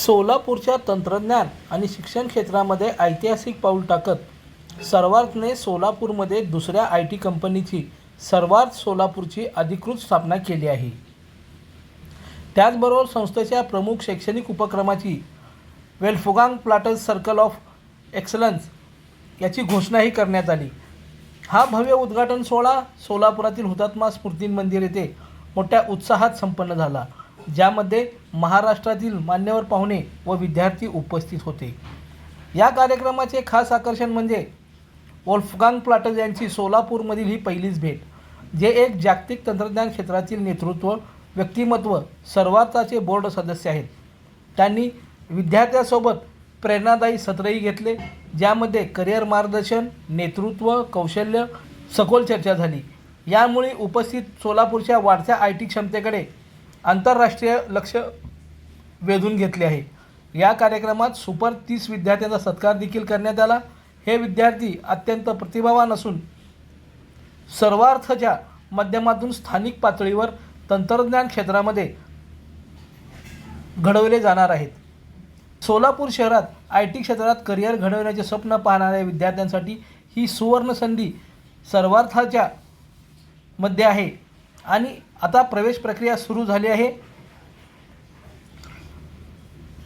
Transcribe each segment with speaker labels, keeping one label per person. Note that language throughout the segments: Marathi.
Speaker 1: सोलापूरच्या तंत्रज्ञान आणि शिक्षण क्षेत्रामध्ये ऐतिहासिक पाऊल टाकत सर्वार्थने सोलापूरमध्ये दुसऱ्या आय टी कंपनीची सर्वार्थ सोलापूरची अधिकृत स्थापना केली आहे. त्याचबरोबर संस्थेच्या प्रमुख शैक्षणिक उपक्रमाची वेलफुगांग प्लाटर्स सर्कल ऑफ एक्सलन्स याची घोषणाही करण्यात आली. हा भव्य उद्घाटन सोहळा सोलापुरातील हुतात्मा स्मृती मंदिर येथे मोठ्या उत्साहात संपन्न झाला. ज्यामध्ये महाराष्ट्रातील मान्यवर पाहुणे व विद्यार्थी उपस्थित होते. या कार्यक्रमाचे खास आकर्षण म्हणजे वोल्फगांग प्लाटर्स यांची सोलापूरमधील ही पहिलीच भेट जे एक जागतिक तंत्रज्ञान क्षेत्रातील नेतृत्व व्यक्तिमत्व सर्वार्थाचे बोर्ड सदस्य आहेत. त्यांनी विद्यार्थ्यांसोबत प्रेरणादायी सत्रही घेतले ज्यामध्ये करिअर मार्गदर्शन नेतृत्व कौशल्य सखोल चर्चा झाली. यामुळे उपस्थित सोलापूरच्या वाढत्या आय टी क्षमतेकडे आंतरराष्ट्रीय लक्ष वेधून घेतले आहे. या कार्यक्रमात सुपर तीस विद्यार्थ्यांचा सत्कार देखील करण्यात आला. हे विद्यार्थी अत्यंत प्रतिभावान असून सर्वार्थच्या माध्यमातून स्थानिक पातळीवर तंत्रज्ञान क्षेत्रामध्ये घडवले जाणार आहेत. सोलापूर शहरात आय टी क्षेत्रात करिअर घडवण्याचे स्वप्न पाहणाऱ्या विद्यार्थ्यांसाठी ही सुवर्ण संधी सर्वार्थाच्या मध्ये आहे. आणि आता प्रवेश प्रक्रिया सुरू झाली आहे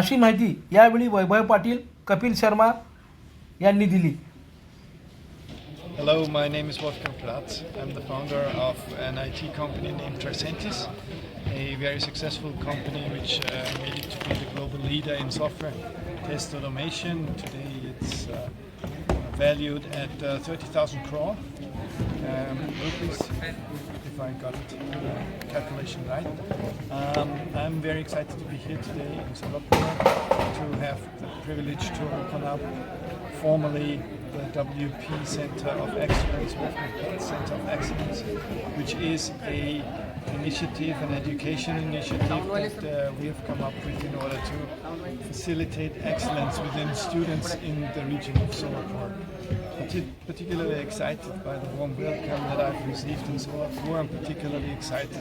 Speaker 1: अशी माहिती यावेळी वैभव पाटील कपिल शर्मा यांनी दिली
Speaker 2: Hello, my name is Wolfgang Platz. I'm the founder of an IT company named Tricentis, a very successful company which uh, made it to be the global leader in software test automation. Today it's uh, valued at uh, 30,000 crore um, rupees, if I got the calculation right. Um, I'm very excited to be here today in Singapore to have the privilege to open up formally the WP Center of Excellence, Center of Excellence, which is a initiative, an education initiative that uh, we have come up with in order to facilitate excellence within students in the region of Singapore. Parti- Particularly excited by the warm welcome that I've received in Singapore. I'm particularly excited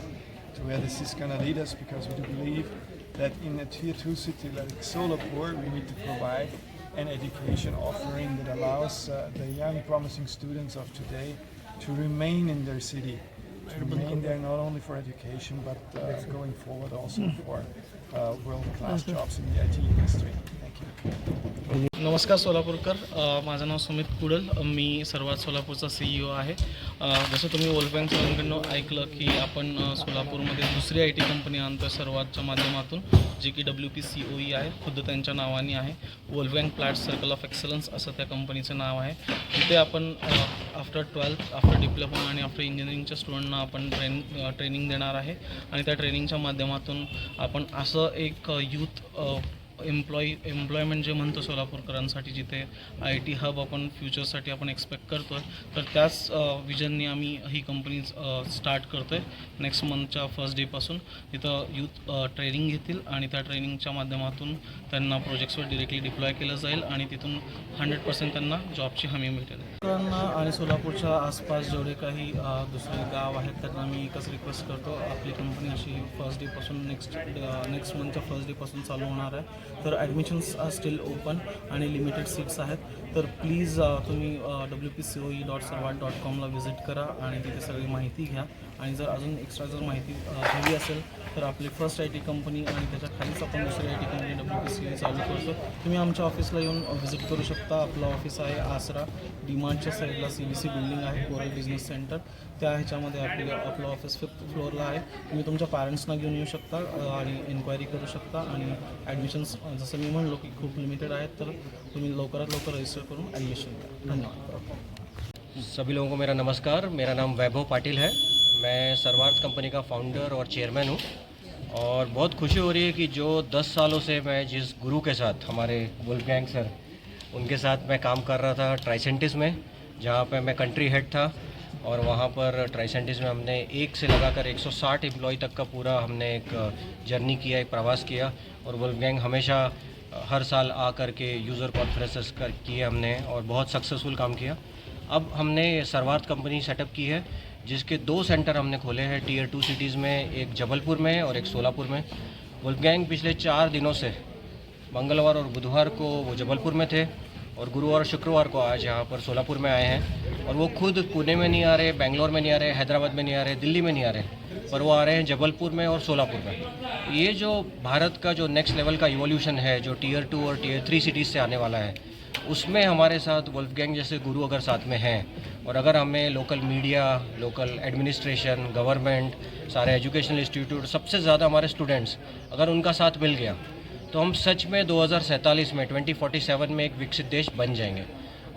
Speaker 2: to where this is going to lead us because we do believe that in a tier two city like Solapur, we need to provide an education offering that allows uh, the young promising students of today to remain in their city, remain there not only for education but uh, going forward also for uh, world-class jobs in the IT industry.
Speaker 3: नमस्कार सोलापूरकर. माझं नाव सुमित कुडल. मी सर्वात सोलापूरचा सी ई ओ आहे. जसं तुम्ही वर्ल्ड बँक सरांकडनं ऐकलं की आपण सोलापूरमध्ये दुसरी आय टी कंपनी आणतो आहे सर्वातच्या माध्यमातून जी की W P C O E आहे खुद्द त्यांच्या नावाने आहे. World bank plat circle of excellence असं त्या कंपनीचं नाव आहे. तिथे आपण आफ्टर ट्वेल्थ आफ्टर डिप्लोमा आणि आफ्टर इंजिनिअरिंगच्या स्टुडंटना आपण ट्रेन ट्रेनिंग देणार आहे. आणि त्या ट्रेनिंगच्या माध्यमातून आपण असं एक यूथ एम्प्लॉई एम्प्लॉयमेंट जे म्हणतो सोलापूरकरांसाठी जिथे आय टी हब आपण फ्युचरसाठी आपण एक्सपेक्ट करतो आहे तर त्याच विजनने आम्ही ही कंपनी स्टार्ट करतो आहे नेक्स्ट मंथच्या फर्स्ट डेपासून तिथं यूथ ट्रेनिंग घेतील आणि त्या ट्रेनिंगच्या माध्यमातून त्यांना प्रोजेक्ट्सवर डिरेक्टली डिप्लॉय केलं जाईल आणि तिथून हंड्रेड पर्सेंट त्यांना जॉबची हमी मिळेल. आणि सोलापूरच्या आसपास जेवढे काही दुसरे गाव आहेत त्यांना मी एकच रिक्वेस्ट करतो. आपली कंपनी अशी फर्स्ट डेपासून नेक्स्ट नेक्स्ट मंथच्या फर्स्ट डेपासून चालू होणार आहे. तर ॲडमिशन्स स्टील ओपन आणि लिमिटेड सीट्स आहेत. तर प्लीज uh, तुम्ही W P C O E dot Sarvarth dot कॉमला visit करा आणि तिथे सगळी माहिती घ्या. आणि जर अजून एक्स्ट्रा जर माहिती हवी असेल तर आपली फर्स्ट आय टी कंपनी आणि त्याच्या खालीच आपण दुसरी I T company W P C चालू करतो. तुम्ही आमच्या ऑफिसला येऊन व्हिजिट करू शकता. आपलं ऑफिस आहे आसरा. डिमांडच्या साईडला सी बी सी बिल्डिंग आहे कोरल बिझनेस सेंटर त्या ह्याच्यामध्ये आपले आपलं ऑफिस फिफ्थ फ्लोअरला आहे. तुम्ही तुमच्या पॅरेंट्सना घेऊन येऊ शकता आणि एन्क्वायरी करू शकता. आणि ॲडमिशन्स जसं मी म्हणलो की खूप लिमिटेड आहेत तर तुम्ही लवकरात लवकर रजिस्टर करून ॲडमिशन घ्या. धन्यवाद.
Speaker 4: सभी लोगों को मेरा नमस्कार. मेरा नाम वैभव पाटिल है. मैं सर्वार्थ कंपनी का फाउंडर और चेयरमैन हूँ और बहुत खुशी हो रही है कि जो 10 सालों से मैं जिस गुरु के साथ, हमारे वुल्फगैंग सर उनके साथ मैं काम कर रहा था ट्राइसेंटिस में, जहाँ पे मैं कंट्री हेड था और वहाँ पर ट्राइसेंटिस में हमने एक से लगाकर 160 एम्प्लॉय तक का पूरा हमने एक जर्नी किया, एक प्रवास किया और वुल्फगैंग हमेशा हर साल आ कर के यूज़र कॉन्फ्रेंसेस कर, किए हमने और बहुत सक्सेसफुल काम किया। अब हमने सर्वार्थ कंपनी सेटअप की है जिसके दो सेंटर हमने खोले हैं टीयर टू सिटीज़ में, एक जबलपुर में और एक सोलापुर में। वुल्फगैंग पिछले चार दिनों से मंगलवार और बुधवार को वो जबलपुर में थे और गुरुवार और शुक्रवार को आज यहाँ पर सोलापुर में आए हैं। और वो खुद पुणे में नहीं आ रहे, बेंगलोर में नहीं आ रहे, हैदराबाद में नहीं आ रहे, दिल्ली में नहीं आ रहे, पर वो आ रहे हैं जबलपुर में और सोलापुर में। ये जो भारत का जो नेक्स्ट लेवल का इवोल्यूशन है, जो टीयर टू और टीयर थ्री सिटीज़ से आने वाला है उसमें हमारे साथ वुल्फ गैंग जैसे गुरु अगर साथ में हैं, और अगर हमें local media local administration government सारे एजुकेशनल इंस्टीट्यूट सबसे ज़्यादा हमारे स्टूडेंट्स अगर उनका साथ मिल गया तो हम सच में 2047 में 2047 में एक विकसित देश बन जाएँगे।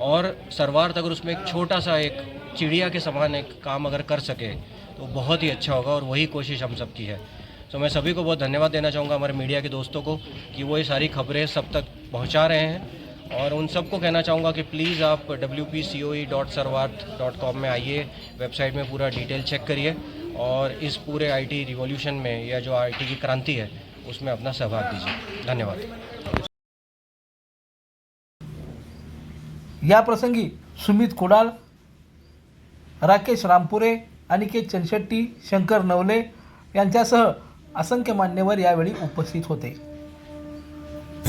Speaker 4: और सरवार्थ अगर उसमें एक छोटा सा एक चिड़िया के समान एक काम अगर कर सके तो बहुत ही अच्छा होगा और वही कोशिश हम सब की है। तो मैं सभी को बहुत धन्यवाद देना चाहूँगा हमारे मीडिया के दोस्तों को कि वो ये सारी खबरें सब तक पहुँचा रहे हैं। और उन सबको कहना चाहूँगा कि प्लीज़ आप W P C O E dot Sarvarth dot com में आइए वेबसाइट में पूरा डिटेल चेक करिए और इस पूरे आई टी रिवॉल्यूशन में या जो आई टी की क्रांति है उसमें अपना सहभाग दीजिए। धन्यवाद।
Speaker 1: या प्रसंगी सुमित कुडाल राकेश रामपुरे अनिकेत चनशेट्टी शंकर नवले यांच्यासह असंख्य मान्यवर यावेळी उपस्थित होते.